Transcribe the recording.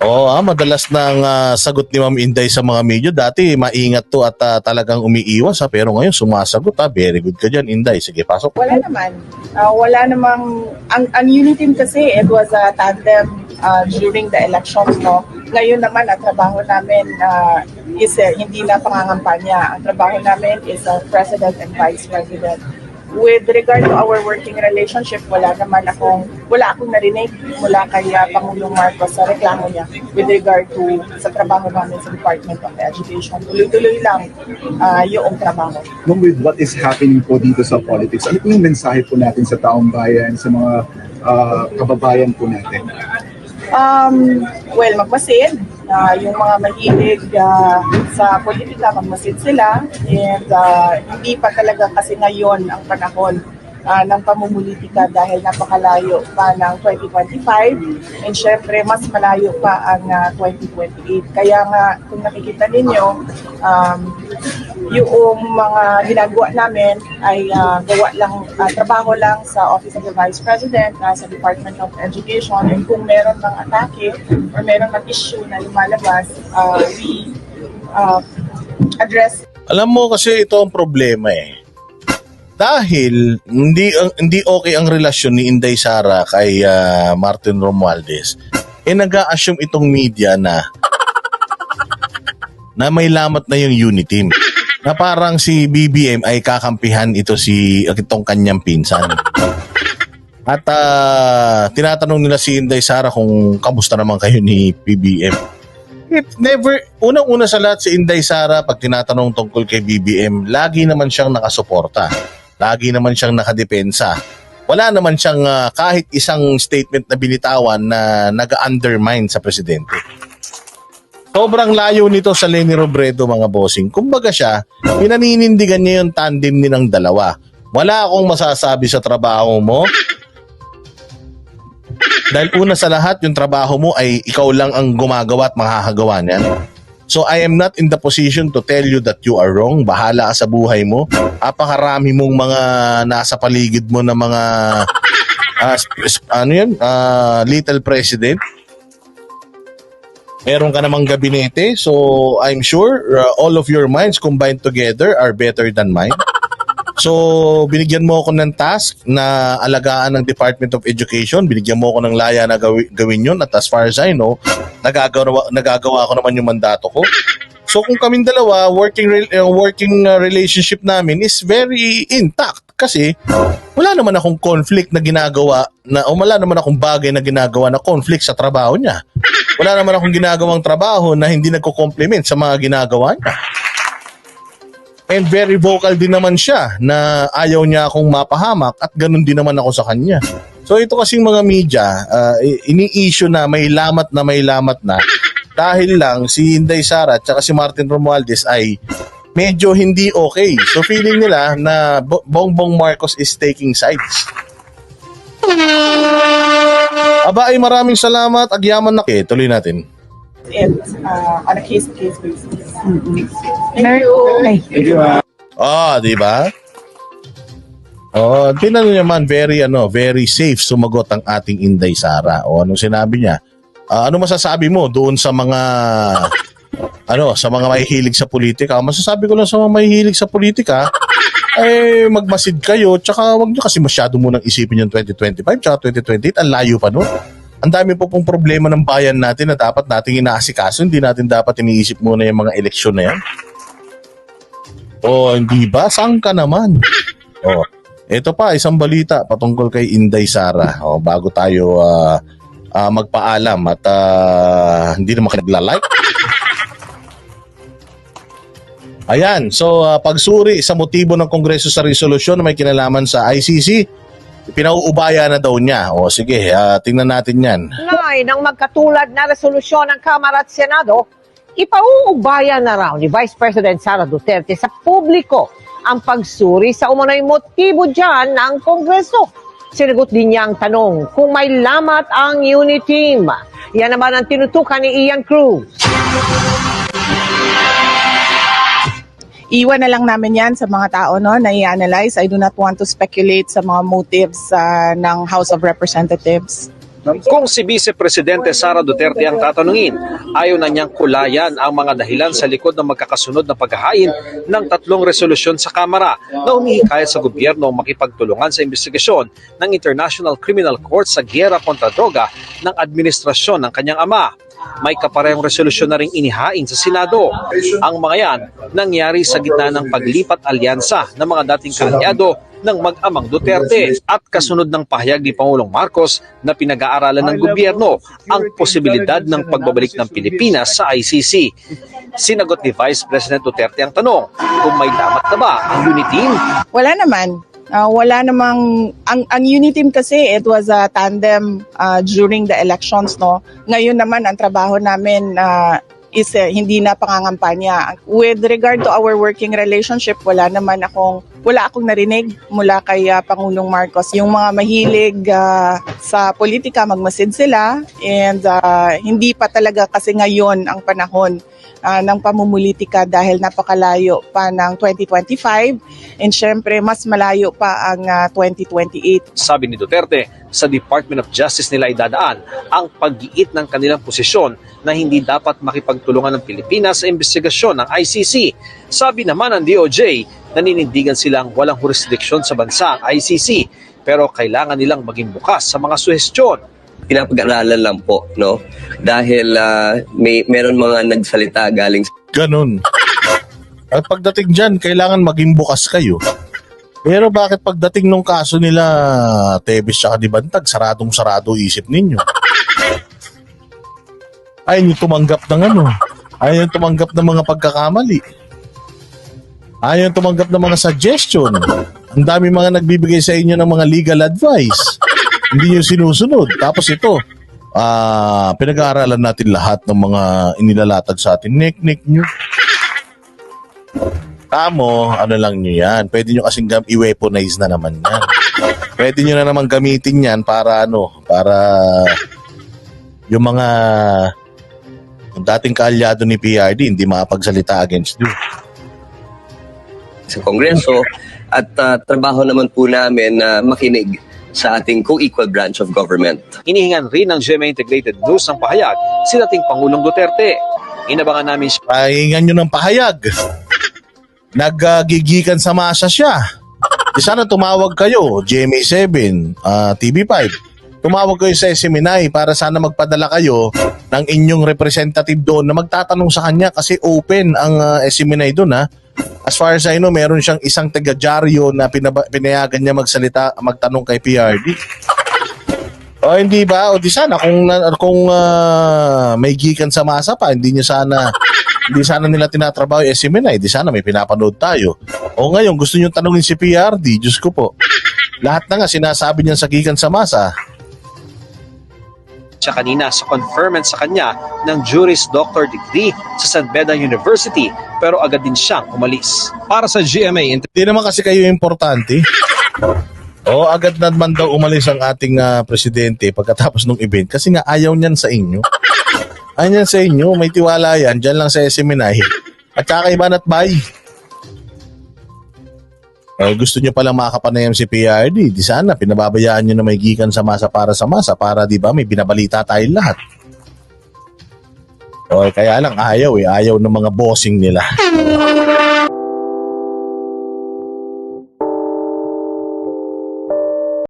Oo, ah, madalas nang ah, sagot ni Ma'am Inday sa mga medyo. Dati maingat to at ah, talagang umiiwas ha. Pero ngayon sumasagot ha. Very good ka dyan, Inday. Sige, pasok. Wala naman. Ah, wala namang, ang, ang Uniteam kasi, it was a tandem ah, during the elections, no? Ngayon naman, ang trabaho namin ah, is eh, hindi na pangangampanya. Ang trabaho namin is a president and vice president. With regard to our working relationship, wala naman akong, wala akong narinig mula kay ah, Pangulong Marcos sa reklamo niya with regard to sa trabaho namin sa Department of Education. Tuloy-tuloy lang ah, yung trabaho. Nung with what is happening po dito sa politics, ano po yung mensahe po natin sa taong bayan, sa mga ah, kababayan po natin? Um, well, magmasid. Na yung mga mahilig ah, sa politika, magmasid sila. And ah, hindi pa talaga kasi ngayon ang panahon ah, ng pamumulitika dahil napakalayo pa ng 2025 and syempre mas malayo pa ang ah, 2028. Kaya nga kung nakikita ninyo, um, yung mga ginagawa namin ay ah, gawa lang, ah, trabaho lang sa Office of the Vice President, ah, sa Department of Education, and kung meron ng atake or meron ng issue na lumalabas, ah, we ah, address Alam mo kasi ito ang problema eh. Dahil hindi hindi okay ang relasyon ni Inday Sara kay ah, Martin Romualdez. Eh nag-a-assume itong media na na may lamat na yung unity team. Na parang si BBM ay kakampihan ito si itong kanyang pinsan. At ah, tinatanong nila si Inday Sara kung kamusta naman kayo ni BBM. It never, unang-una sa lahat si Inday Sara pag tinatanong tungkol kay BBM, lagi naman siyang nakasuporta. Lagi naman siyang nakadepensa. Wala naman siyang ah, kahit isang statement na binitawan na nag-undermine sa presidente. Sobrang layo nito sa Lenny Robredo mga bossing. Kumbaga siya, pinaninindigan niya yung tandem nilang dalawa. Wala akong masasabi sa trabaho mo. Dahil una sa lahat, yung trabaho mo ay ikaw lang ang gumagawa at makakagawa niyan. So I am not in the position to tell you that you are wrong. Bahala ka sa buhay mo. Apakarami mong mga nasa paligid mo na mga sp- ano yun? Ah, little president. Meron ka namang gabinete. So I'm sure uh, all of your minds combined together are better than mine. So, binigyan mo ako ng task na alagaan ng Department of Education. Binigyan mo ako ng laya na gawi, gawin yun. At as far as I know, nagagawa, nagagawa ko naman yung mandato ko. So, kung kaming dalawa, working, uh, working uh, relationship namin is very intact. Kasi, wala naman akong conflict na ginagawa na, o wala naman akong bagay na ginagawa na conflict sa trabaho niya. Wala naman akong ginagawang trabaho na hindi nagko-complement sa mga ginagawa niya. And very vocal din naman siya na ayaw niya akong mapahamak at ganun din naman ako sa kanya. So ito kasing mga media, uh, ini-issue na may lamat na may lamat na dahil lang si Inday Sara at si Martin Romualdez ay medyo hindi okay. So feeling nila na Bo- Bongbong Marcos is taking sides. Aba ay maraming salamat. Agyaman na. Okay, tuloy natin. it uh, on a case-to-case basis. Thank you. Thank you, ma'am. Ah, di ba? Oh, tinan niyo naman very ano, very safe sumagot ang ating Inday Sara. O anong sinabi niya? Ah, ano masasabi mo doon sa mga ano, sa mga mahihilig sa politika? Masasabi ko lang sa mga mahihilig sa politika, eh magmasid kayo tsaka wag niyo kasi masyado mo nang isipin yung 2025 tsaka 2028 ang layo pa no. Ang dami po pong problema ng bayan natin na dapat nating inaasikaso. Hindi natin dapat iniisip muna yung mga eleksyon na yan. Oh, hindi ba? Saan ka naman? Oh, ito pa, isang balita patungkol kay Inday Sara. Oh, bago tayo ah, ah, magpaalam at ah, hindi naman nagla-like. Ayan, so ah, pagsuri sa motibo ng Kongreso sa resolusyon na may kinalaman sa ICC, pinauubaya na daw niya. O sige, ah, tingnan natin yan. Ngay ng magkatulad na resolusyon ng Kamara at Senado, ipauubaya na raw ni Vice President Sara Duterte sa publiko ang pagsuri sa umano'y motibo dyan ng Kongreso. Sinagot din niya ang tanong kung may lamat ang unit team. Yan naman ang tinutukan ni Ian Cruz. Iwan na lang namin yan sa mga tao no, na i-analyze. I do not want to speculate sa mga motives ah, ng House of Representatives. Kung si Vice Presidente Sara Duterte ang tatanungin, ayaw na niyang kulayan ang mga dahilan sa likod ng magkakasunod na paghahain ng tatlong resolusyon sa Kamara na umihikayat sa gobyerno makipagtulungan sa investigasyon ng International Criminal Court sa giyera kontra droga ng administrasyon ng kanyang ama. May kaparehong resolusyon na ring inihain sa Senado. Ang mga yan nangyari sa gitna ng paglipat alyansa ng mga dating kaalyado ng mag-amang Duterte at kasunod ng pahayag ni Pangulong Marcos na pinag-aaralan ng gobyerno ang posibilidad ng pagbabalik ng Pilipinas sa ICC. Sinagot ni Vice President Duterte ang tanong kung may damat na ba ang unity Wala naman. Ah, wala namang ang ang Uniteam kasi it was a tandem ah, during the elections no. Ngayon naman ang trabaho namin ah, is eh, hindi na pangangampanya. With regard to our working relationship, wala naman akong wala akong narinig mula kay ah, Pangulong Marcos. Yung mga mahilig ah, sa politika, magmasid sila and ah, hindi pa talaga kasi ngayon ang panahon ah, ng pamumulitika dahil napakalayo pa ng 2025 and syempre mas malayo pa ang ah, 2028. Sabi ni Duterte, sa Department of Justice nila idadaan ang paggiit ng kanilang posisyon na hindi dapat makipagtulungan ng Pilipinas sa investigasyon ng ICC. Sabi naman ng DOJ, naninindigan silang walang jurisdiksyon sa bansa ang ICC pero kailangan nilang maging bukas sa mga suhestyon. Pinapag-aralan lang po, no? Dahil ah, may meron mga nagsalita galing Ganun. At pagdating dyan, kailangan maging bukas kayo. Pero bakit pagdating nung kaso nila Tebes tsaka Dibantag, saradong-sarado isip ninyo? Ayaw nyo tumanggap ng ano? Ayaw nyo tumanggap ng mga pagkakamali? Ayaw nyo tumanggap ng mga suggestion? Ang dami mga nagbibigay sa inyo ng mga legal advice. Hindi nyo sinusunod. Tapos ito, ah pinag-aaralan natin lahat ng mga inilalatag sa atin. Nek-nek nyo. Tamo, ano lang nyo yan. Pwede nyo kasing gam- i-weaponize na naman yan. Pwede nyo na naman gamitin yan para ano, para yung mga yung dating kaalyado ni PRD hindi makapagsalita against you. sa Kongreso at ah, trabaho naman po namin na makinig sa ating co-equal branch of government. Inihingan rin ng GMA Integrated News ang pahayag si dating Pangulong Duterte. Inabangan namin siya Pahingan nyo ng pahayag. Naggigikan sa masa siya. Di sana tumawag kayo, GMA7, ah, TV5. Tumawag kayo sa SMNI para sana magpadala kayo ng inyong representative doon na magtatanong sa kanya kasi open ang uh, SMNI doon ha. As far as I know, meron siyang isang taga-dyaryo na pinaba- pinayagan niya magsalita, magtanong kay PRD. O hindi ba? O di sana kung kung ah, may gikan sa masa pa, hindi niya sana hindi sana nila tinatrabaho yung SMNI, di sana may pinapanood tayo. O ngayon, gusto niyo tanungin si PRD, Diyos ko po. Lahat na nga sinasabi niyan sa gikan sa masa. Siya kanina sa conferment sa kanya ng Juris Doctor degree sa San Beda University pero agad din siyang umalis. Para sa GMA Hindi naman kasi kayo importante. O agad na naman daw umalis ang ating ah, presidente pagkatapos ng event kasi nga ayaw niyan sa inyo. Ayaw niyan sa inyo, may tiwala yan, dyan lang sa SMNI. At kakaiban at bay. Eh, gusto niyo palang makapanayam si PRD. Di sana, pinababayaan niyo na may gikan sa masa para sa masa para di ba may binabalita tayong lahat. O, kaya lang ayaw eh. Ayaw ng mga bossing nila.